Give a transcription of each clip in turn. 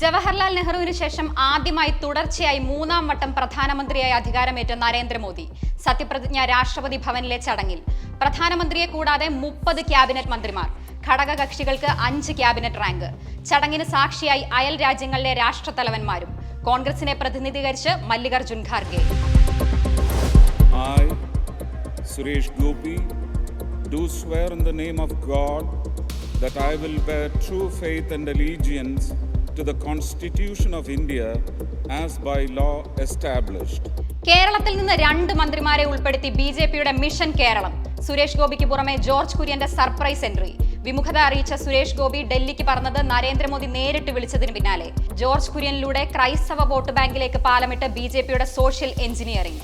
ജവഹർലാൽ നെഹ്റുവിന് ശേഷം ആദ്യമായി തുടർച്ചയായി മൂന്നാം വട്ടം പ്രധാനമന്ത്രിയായി അധികാരമേറ്റ നരേന്ദ്രമോദി സത്യപ്രതിജ്ഞ രാഷ്ട്രപതി ഭവനിലെ ചടങ്ങിൽ. പ്രധാനമന്ത്രിയെ കൂടാതെ മുപ്പത് ക്യാബിനറ്റ് മന്ത്രിമാർ ഘടകകക്ഷികൾക്ക് അഞ്ച് ക്യാബിനറ്റ് റാങ്ക്. ചടങ്ങിന് സാക്ഷിയായി അയൽ രാജ്യങ്ങളിലെ രാഷ്ട്രത്തലവന്മാരും കോൺഗ്രസിനെ പ്രതിനിധീകരിച്ച് Mallikarjun Kharge. Suresh Gopi do swear in the name of God that I will bear true faith and allegiance to the Constitution of India as by law established. കേരളത്തിൽ നിന്ന് രണ്ട് മന്ത്രിമാരെ ഉൾപ്പെടുത്തി ബി ജെ പിയുടെ മിഷൻ കേരളം. സുരേഷ് ഗോപിക്ക് പുറമെ George കുര്യന്റെ surprise entry. വിമുഖത അറിയിച്ച സുരേഷ് ഗോപി ഡൽഹിക്ക് പറഞ്ഞത് നരേന്ദ്രമോദി നേരിട്ട് വിളിച്ചതിന് പിന്നാലെ. ജോർജ് കുര്യനിലൂടെ ക്രൈസ്തവ വോട്ട് ബാങ്കിലേക്ക് പാലമിട്ട് ബി ജെ പിയുടെ സോഷ്യൽ എഞ്ചിനീയറിംഗ്.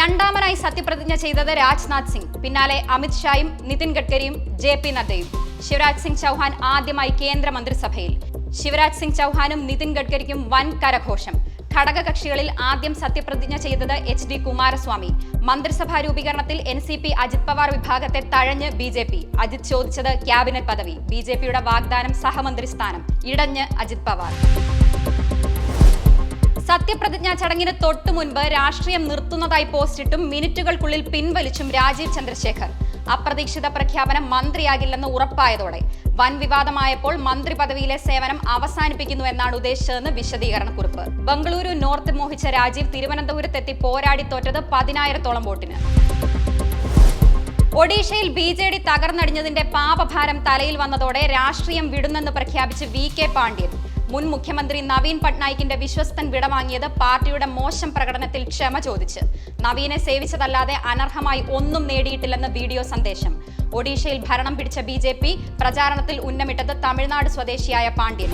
രണ്ടാമനായി സത്യപ്രതിജ്ഞ ചെയ്തത് രാജ്നാഥ് സിംഗ്. പിന്നാലെ അമിത് ഷായും നിതിൻ ഗഡ്കരിയും ജെ പി നദ്ദയും. ശിവരാജ് സിംഗ് ചൗഹാൻ ആദ്യമായി കേന്ദ്ര മന്ത്രിസഭയിൽ ശിവരാജ് സിംഗ് ചൗഹാനും നിതിൻ ഗഡ്കരിക്കും വൻ കരഘോഷം. ഘടകകക്ഷികളിൽ ആദ്യം സത്യപ്രതിജ്ഞ ചെയ്തത് എച്ച് ഡി കുമാരസ്വാമി. മന്ത്രിസഭാ രൂപീകരണത്തിൽ N C P Ajit Pawar വിഭാഗത്തെ തഴഞ്ഞ് ബി ജെ പി. അജിത് ചോദിച്ചത് ക്യാബിനറ്റ് പദവി. ബി ജെ പിയുടെ വാഗ്ദാനം സഹമന്ത്രി സ്ഥാനം. ഇടഞ്ഞ് അജിത് പവാർ. സത്യപ്രതിജ്ഞാ ചടങ്ങിന് തൊട്ടു മുൻപ് രാഷ്ട്രീയം നിർത്തുന്നതായി പോസ്റ്റിട്ടും മിനിറ്റുകൾക്കുള്ളിൽ പിൻവലിച്ചും രാജീവ് ചന്ദ്രശേഖർ. അപ്രതീക്ഷിത പ്രഖ്യാപനം മന്ത്രിയാകില്ലെന്ന് ഉറപ്പായതോടെ വൻ വിവാദമായപ്പോൾ മന്ത്രി പദവിയിലെ സേവനം അവസാനിപ്പിക്കുന്നു എന്നാണ് ഉദ്ദേശിച്ചതെന്ന് വിശദീകരണക്കുറിപ്പ്. ബംഗളൂരു നോർത്ത് മോഹിച്ച രാജീവ് തിരുവനന്തപുരത്തെത്തി പോരാടി തോറ്റത് പതിനായിരത്തോളം വോട്ടിന്. ഒഡീഷയിൽ ബി ജെ ഡി തകർന്നടിഞ്ഞതിന്റെ പാപഭാരം തലയിൽ വന്നതോടെ രാഷ്ട്രീയം വിടുന്നെന്ന് പ്രഖ്യാപിച്ച് വി കെ പാണ്ഡ്യൻ. മുൻ മുഖ്യമന്ത്രി നവീൻ പട്നായിക്കിന്റെ വിശ്വസ്തൻ വിടവാങ്ങിയത് പാർട്ടിയുടെ മോശം പ്രകടനത്തിൽ ക്ഷമ ചോദിച്ച്. നവീനെ സേവിച്ചതല്ലാതെ അനർഹമായി ഒന്നും നേടിയിട്ടില്ലെന്ന് വീഡിയോ സന്ദേശം. ഒഡീഷയിൽ ഭരണം പിടിച്ച ബി ജെ പി പ്രചാരണത്തിൽ ഉന്നമിട്ടത് തമിഴ്നാട് സ്വദേശിയായ പാണ്ഡ്യൻ.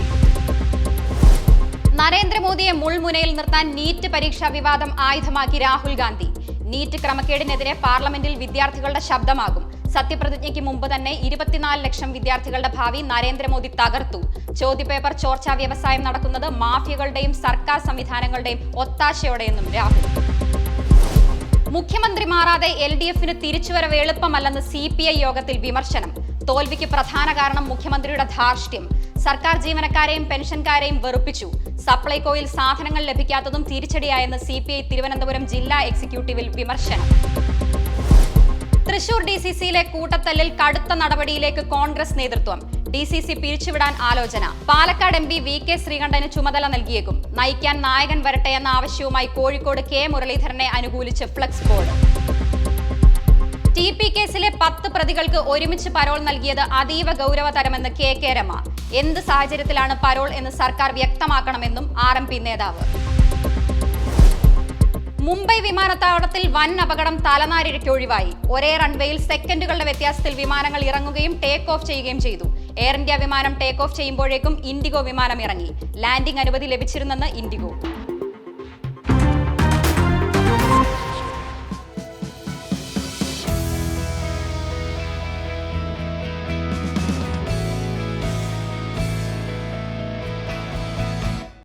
നരേന്ദ്രമോദിയെ മുൾമുനയിൽ നിർത്താൻ നീറ്റ് പരീക്ഷാ വിവാദം ആയുധമാക്കി രാഹുൽ ഗാന്ധി. നീറ്റ് ക്രമക്കേടിനെതിരെ പാർലമെന്റിൽ വിദ്യാർത്ഥികളുടെ ശബ്ദമാകും. സത്യപ്രതിജ്ഞയ്ക്ക് മുമ്പ് തന്നെ ഇരുപത്തിനാല് ലക്ഷം വിദ്യാർത്ഥികളുടെ ഭാവി നരേന്ദ്രമോദി തകർത്തു. ചോദ്യപേപ്പർ ചോർച്ചാ വ്യവസായം നടക്കുന്നത് മാഫിയകളുടെയും സർക്കാർ സംവിധാനങ്ങളുടെയും ഒത്താശയോടെയെന്നും രാഹുൽ. മുഖ്യമന്ത്രി മാറാതെ എൽ ഡി എഫിന് തിരിച്ചുവരവ് എളുപ്പമല്ലെന്ന് സി പി ഐ യോഗത്തിൽ വിമർശനം. തോൽവിക്ക് പ്രധാന കാരണം മുഖ്യമന്ത്രിയുടെ ധാർഷ്ട്യം. സർക്കാർ ജീവനക്കാരെയും പെൻഷൻകാരെയും വെറുപ്പിച്ചു. സപ്ലൈകോയിൽ സാധനങ്ങൾ ലഭിക്കാത്തതും തിരിച്ചടിയായെന്ന് സി പി ഐ തിരുവനന്തപുരം ജില്ലാ എക്സിക്യൂട്ടീവിൽ വിമർശനം. തൃശൂർ ഡി സി സിയിലെ കൂട്ടത്തല്ലിൽ കടുത്ത നടപടിയിലേക്ക് കോൺഗ്രസ് നേതൃത്വം. ഡി സി സി പിരിച്ചുവിടാൻ ആലോചന. Palakkad M P V K Sreekandan ചുമതല നൽകിയേക്കും. നയിക്കാൻ നായകൻ വരട്ടെ എന്ന ആവശ്യവുമായി കോഴിക്കോട് കെ മുരളീധരനെ അനുകൂലിച്ച് ഫ്ലക്സ് ബോർഡ്. ടി പി കേസിലെ പത്ത് പ്രതികൾക്ക് ഒരുമിച്ച് പരോൾ നൽകിയത് അതീവ ഗൗരവതരമെന്ന് കെ കെ രമ. എന്ത് സാഹചര്യത്തിലാണ് പരോൾ എന്ന് സർക്കാർ വ്യക്തമാക്കണമെന്നും ആർ നേതാവ്. മുംബൈ വിമാനത്താവളത്തിൽ വൻ അപകടം തലനാരിഴയ്ക്ക് ഒഴിവായി. ഒരേ റൺവേയിൽ സെക്കൻഡുകളുടെ വ്യത്യാസത്തിൽ വിമാനങ്ങൾ ഇറങ്ങുകയും ടേക്ക് ഓഫ് ചെയ്യുകയും ചെയ്തു. എയർ ഇന്ത്യ വിമാനം ടേക്ക് ഓഫ് ചെയ്യുമ്പോഴേക്കും ഇൻഡിഗോ വിമാനം ഇറങ്ങി. ലാൻഡിംഗ് അനുമതി ലഭിച്ചിരുന്നെന്ന് ഇൻഡിഗോ